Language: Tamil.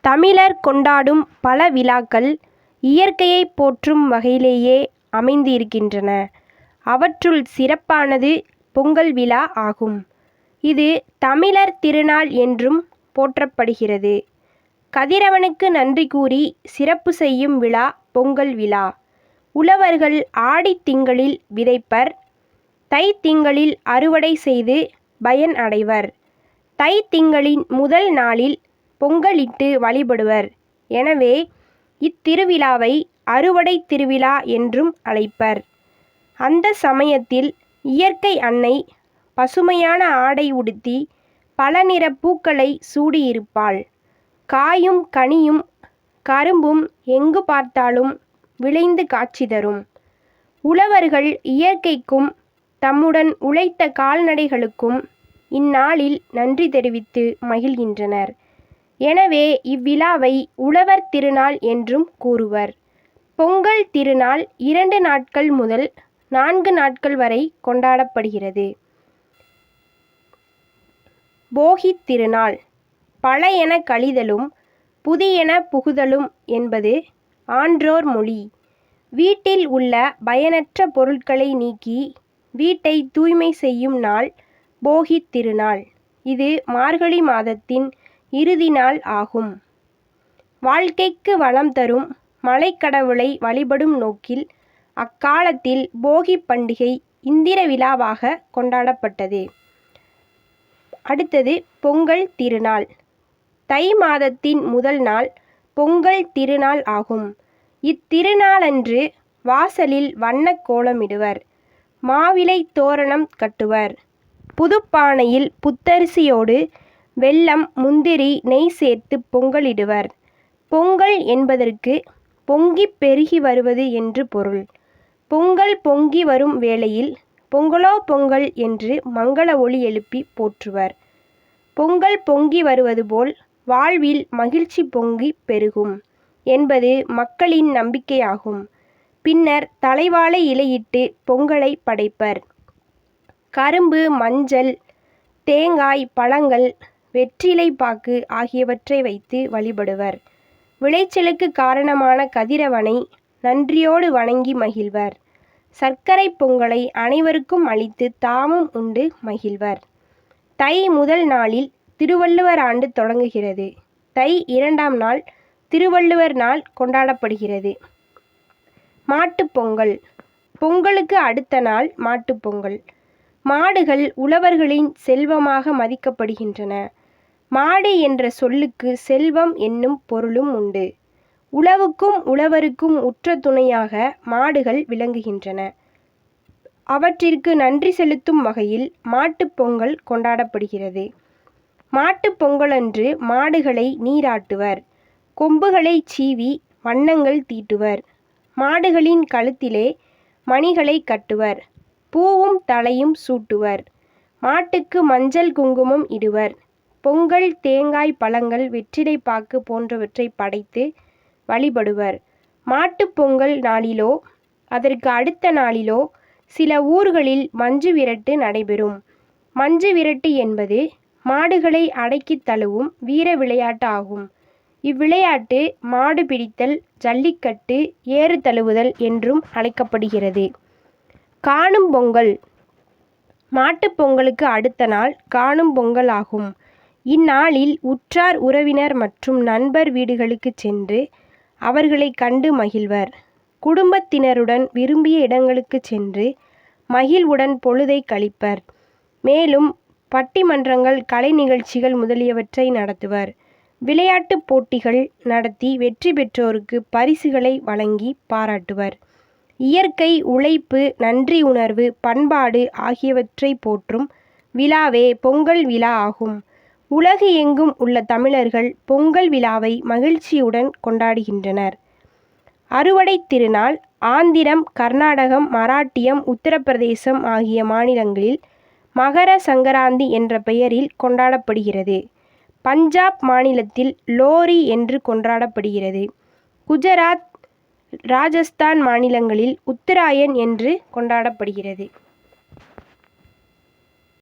தமிழர் கொண்டாடும் பல விழாக்கள் இயற்கையை போற்றும் வகையிலேயே அமைந்து இருக்கின்றன. அவற்றுள் சிறப்பானது பொங்கல் விழா ஆகும். இது தமிழர் திருநாள் என்றும் போற்றப்படுகிறது. கதிரவனுக்கு நன்றி கூறி சிறப்பு செய்யும் விழா பொங்கல் விழா. உழவர்கள் ஆடித் திங்களில் விதைப்பர். தை திங்களில் அறுவடை செய்து பயன் அடைவர். தை திங்களின் முதல் நாளில் பொங்கலிட்டு வழிபடுவர். எனவே இத்திருவிழாவை அறுவடை திருவிழா என்றும் அழைப்பர். அந்த சமயத்தில் இயற்கை அன்னை பசுமையான ஆடை உடுத்தி பல நிற பூக்களை சூடியிருப்பாள். காயும் கனியும் கரும்பும் எங்கு பார்த்தாலும் விளைந்து காட்சி தரும். உழவர்கள் இயற்கைக்கும் தம்முடன் உழைத்த கால்நடைகளுக்கும் இந்நாளில் நன்றி தெரிவித்து மகிழ்கின்றனர். எனவே இவ்விழாவை உழவர் திருநாள் என்றும் கூறுவர். பொங்கல் திருநாள் இரண்டு நாட்கள் முதல் நான்கு நாட்கள் வரை கொண்டாடப்படுகிறது. போகித் திருநாள் பழையன கழிதலும் புதியன புகுதலும் என்பது ஆன்றோர் மொழி. வீட்டில் உள்ள பயனற்ற பொருட்களை நீக்கி வீட்டை தூய்மை செய்யும் நாள் போகித் திருநாள். இது மார்கழி மாதத்தின் இறுதி நாள் ஆகும். வாழ்க்கைக்கு வளம் தரும் மலைக்கடவுளை வழிபடும் நோக்கில் அக்காலத்தில் போகி பண்டிகை இந்திர விழாவாக கொண்டாடப்பட்டது. அடுத்தது பொங்கல் திருநாள். தை மாதத்தின் முதல் நாள் பொங்கல் திருநாள் ஆகும். இத்திருநாளன்று வாசலில் வண்ணக் கோலமிடுவர். மாவிலைத் தோரணம் கட்டுவர். புதுப்பானையில் புத்தரிசியோடு வெல்லம் முந்திரி நெய் சேர்த்துப் பொங்கலிடுவர். பொங்கல் என்பதற்கு பொங்கிப் பெருகி வருவது என்று பொருள். பொங்கல் பொங்கி வரும் வேளையில் பொங்கலோ பொங்கல் என்று மங்கள ஒளி எழுப்பி போற்றுவர். பொங்கல் பொங்கி வருவது போல் வாழ்வில் மகிழ்ச்சி பொங்கிப் பெருகும் என்பது மக்களின் நம்பிக்கையாகும். பின்னர் தலைவாழை இலையிட்டு பொங்கலை படைப்பர். கரும்பு மஞ்சள் தேங்காய் பழங்கள் வெற்றிலை பாக்கு ஆகியவற்றை வைத்து வழிபடுவர். விளைச்சலுக்கு காரணமான கதிரவனை நன்றியோடு வணங்கி மகிழ்வர். சர்க்கரைப் பொங்கலை அனைவருக்கும் அளித்து தாமும் உண்டு மகிழ்வர். தை முதல் நாளில் திருவள்ளுவர் ஆண்டு தொடங்குகிறது. தை இரண்டாம் நாள் திருவள்ளுவர் நாள் கொண்டாடப்படுகிறது. மாட்டுப்பொங்கல் பொங்கலுக்கு அடுத்த நாள் மாட்டுப்பொங்கல் மாடுகள் உழவர்களின் செல்வமாக மதிக்கப்படுகின்றன. மாடு என்ற சொல்லுக்கு செல்வம் என்னும் பொருளும் உண்டு. உழவுக்கும் உழவருக்கும் உற்ற துணையாக மாடுகள் விளங்குகின்றன. அவற்றிற்கு நன்றி செலுத்தும் வகையில் மாட்டுப் பொங்கல் கொண்டாடப்படுகிறது. மாட்டுப் பொங்கலன்று மாடுகளை நீராட்டுவர். கொம்புகளைச் சீவி வண்ணங்கள் தீட்டுவர். மாடுகளின் கழுத்திலே மணிகளை கட்டுவர். பூவும் தலையும் சூட்டுவர். மாட்டுக்கு மஞ்சள் குங்குமம் இடுவர். பொங்கல் தேங்காய் பழங்கள் வெற்றிலை பாக்கு போன்றவற்றை படைத்து வழிபடுவர். மாட்டுப் பொங்கல் நாளிலோ அதற்கு அடுத்த நாளிலோ சில ஊர்களில் மஞ்சு விரட்டு நடைபெறும். மஞ்சு விரட்டு என்பது மாடுகளை அடக்கித் தழுவும் வீர விளையாட்டு ஆகும். இவ்விளையாட்டு மாடு பிடித்தல் ஜல்லிக்கட்டு ஏறு தழுவுதல் என்றும் அழைக்கப்படுகிறது. காணும் பொங்கல் மாட்டுப் பொங்கலுக்கு அடுத்த நாள் காணும் பொங்கல் ஆகும். இந்நாளில் உற்றார் உறவினர் மற்றும் நண்பர் வீடுகளுக்குச் சென்று அவர்களை கண்டு மகிழ்வர். குடும்பத்தினருடன் விரும்பிய இடங்களுக்குச் சென்று மகிழ்வுடன் பொழுதை கழிப்பர். மேலும் பட்டிமன்றங்கள் கலை நிகழ்ச்சிகள் முதலியவற்றை நடத்துவர். விளையாட்டுப் போட்டிகள் நடத்தி வெற்றி பெற்றோருக்கு பரிசுகளை வழங்கி பாராட்டுவர். இயற்கை உழைப்பு நன்றி உணர்வு பண்பாடு ஆகியவற்றைப் போற்றும் விழாவே பொங்கல் விழா ஆகும். உலகு எங்கும் உள்ள தமிழர்கள் பொங்கல் விழாவை மகிழ்ச்சியுடன் கொண்டாடுகின்றனர். அறுவடை திருநாள் ஆந்திரம் கர்நாடகம் மராட்டியம் உத்தரப்பிரதேசம் ஆகிய மாநிலங்களில் மகர சங்கராந்தி என்ற பெயரில் கொண்டாடப்படுகிறது. பஞ்சாப் மாநிலத்தில் லோரி என்று கொண்டாடப்படுகிறது. குஜராத் ராஜஸ்தான் மாநிலங்களில் உத்தராயன் என்று கொண்டாடப்படுகிறது.